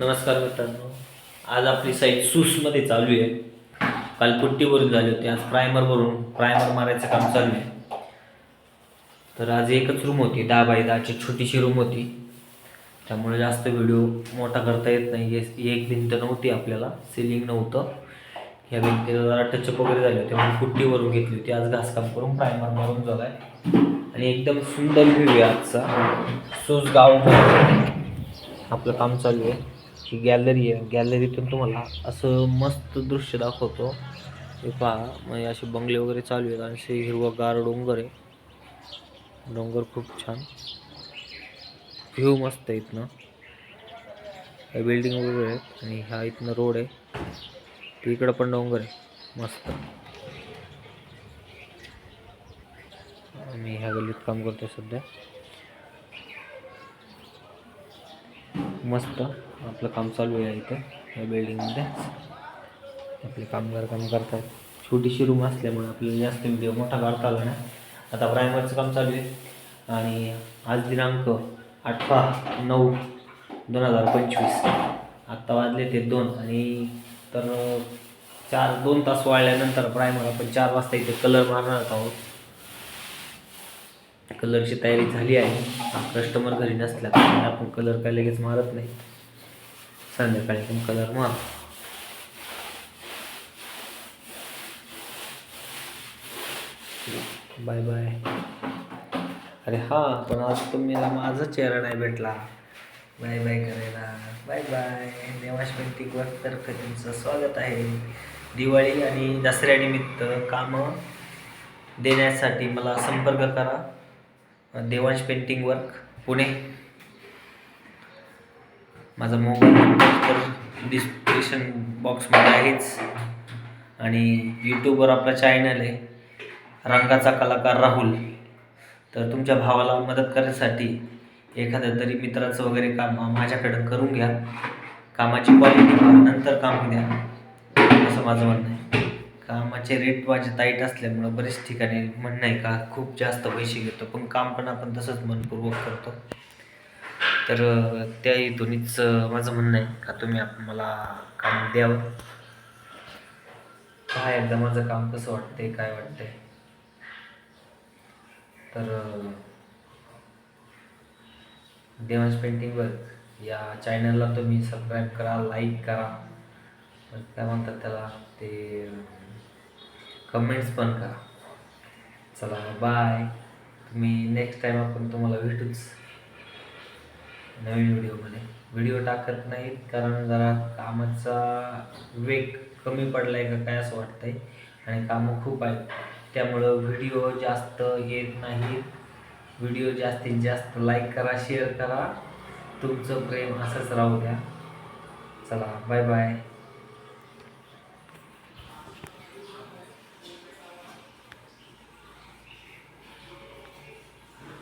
नमस्कार मित्रांनो. आज आपली साईट सूसमध्ये चालू आहे. काल पुट्टीवरून झाली होती. आज प्रायमरवरून प्रायमर मारायचं काम चालू आहे. तर आज एकच रूम होती. दहा बाय दहाची छोटीशी रूम होती. त्यामुळे जास्त व्हिडिओ मोठा करता येत नाही. एक- एक भिंत नव्हती आपल्याला. सिलिंग नव्हतं. ह्या भिंतीला जरा टचअप वगैरे झाले होते. म्हणून पुट्टीवरून घेतली होती. आज घासकाम करून प्रायमर मारून झाला आहे आणि एकदम सुंदर व्ह्यू आहे आजचा. सूस गाव आपलं काम चालू आहे. ही गॅलरी आहे. गॅलरीतून तुम्हाला असं मस्त दृश्य दाखवतो. हे पहा म्हणजे असे बंगले वगैरे चालू आहेत आणि असे हिरवगार डोंगर आहे. डोंगर खूप छान. व्ह्यू मस्त आहे इथनं. हे बिल्डिंग वगैरे आहेत आणि हा इथनं रोड आहे. तिकडं पण डोंगर आहे. मस्त. मी ह्या गल्लीत काम करतो सध्या. मस्त आपलं काम चालू आहे इथं या बिल्डिंगमध्ये आपले कामगार काम करतात छोटीशी रूम असल्यामुळे आपल्याला जास्त व्हिडिओ मोठा काढता आला नाही. आता प्रायमरचं काम चालू आहे. आणि आज दिनांक अठरा नऊ दोन हजार पंचवीस. आत्ता वाजले ते दोन आणि तर चार दोन तास वाळल्यानंतर प्रायमर आपण चार वाजता इथे कलर मारणार आहोत. कलरची तयारी झाली आहे. कस्टमर घरी नसल्या आपण कलर काय लगेच मारत नाही. संध्याकाळी पण कलर मार. बाय बाय अरे हां पण आज तुम्हाला माझा चेहरा नाही भेटला. बाय बाय करायला. बाय बाय देवाश पेंटिंगवर तर्फे तुमचं स्वागत आहे. दिवाळी आणि दसऱ्यानिमित्त कामं देण्यासाठी मला संपर्क करा. Devansh painting work Pune. माझा मोबाईल नंबर तर डिस्क्रिप्शन बॉक्समध्ये आहेच. आणि यूट्यूबवर आपला चॅनल आहे रंगाचा कलाकार राहुल. तर तुमच्या भावाला मदत करण्यासाठी एखाद्या तरी मित्राचं वगैरे काम माझ्याकडं करून घ्या. कामाची क्वालिटी पहा नंतर काम घ्या. असं माझं म्हणणं आहे. कामाचे रेट माझे टाईट असल्यामुळं बरेच ठिकाणी म्हणणं आहे का खूप जास्त पैसे घेतो. पण काम पण आपण तसंच मनपूर्वक करतो. तर त्या हेतूनच माझं म्हणणं आहे का तुम्ही आप- मला काम द्यावं. पहा एकदा माझं काम कसं वाटतंय काय वाटतंय. तर देवांश पेंटिंग पेंटिंगवर या चॅनलला तुम्ही सबस्क्राईब करा लाईक करा. काय म्हणतात त्याला ते कमेंट्स पण करा. चला बाय तुम्ही नेक्स्ट टाईम आपण तुम्हाला भेटूच. नवीन व्हिडिओमध्ये. व्हिडिओ टाकत नाहीत कारण जरा कामाचा वेग कमी पडला आहे का काय असं वाटतंय. आणि कामं खूप आहेत. त्यामुळं व्हिडिओ जास्त येत नाहीत. व्हिडिओ जास्तीत जास्त लाईक करा शेअर करा. तुमचं प्रेम असंच राहू द्या. चला बाय बाय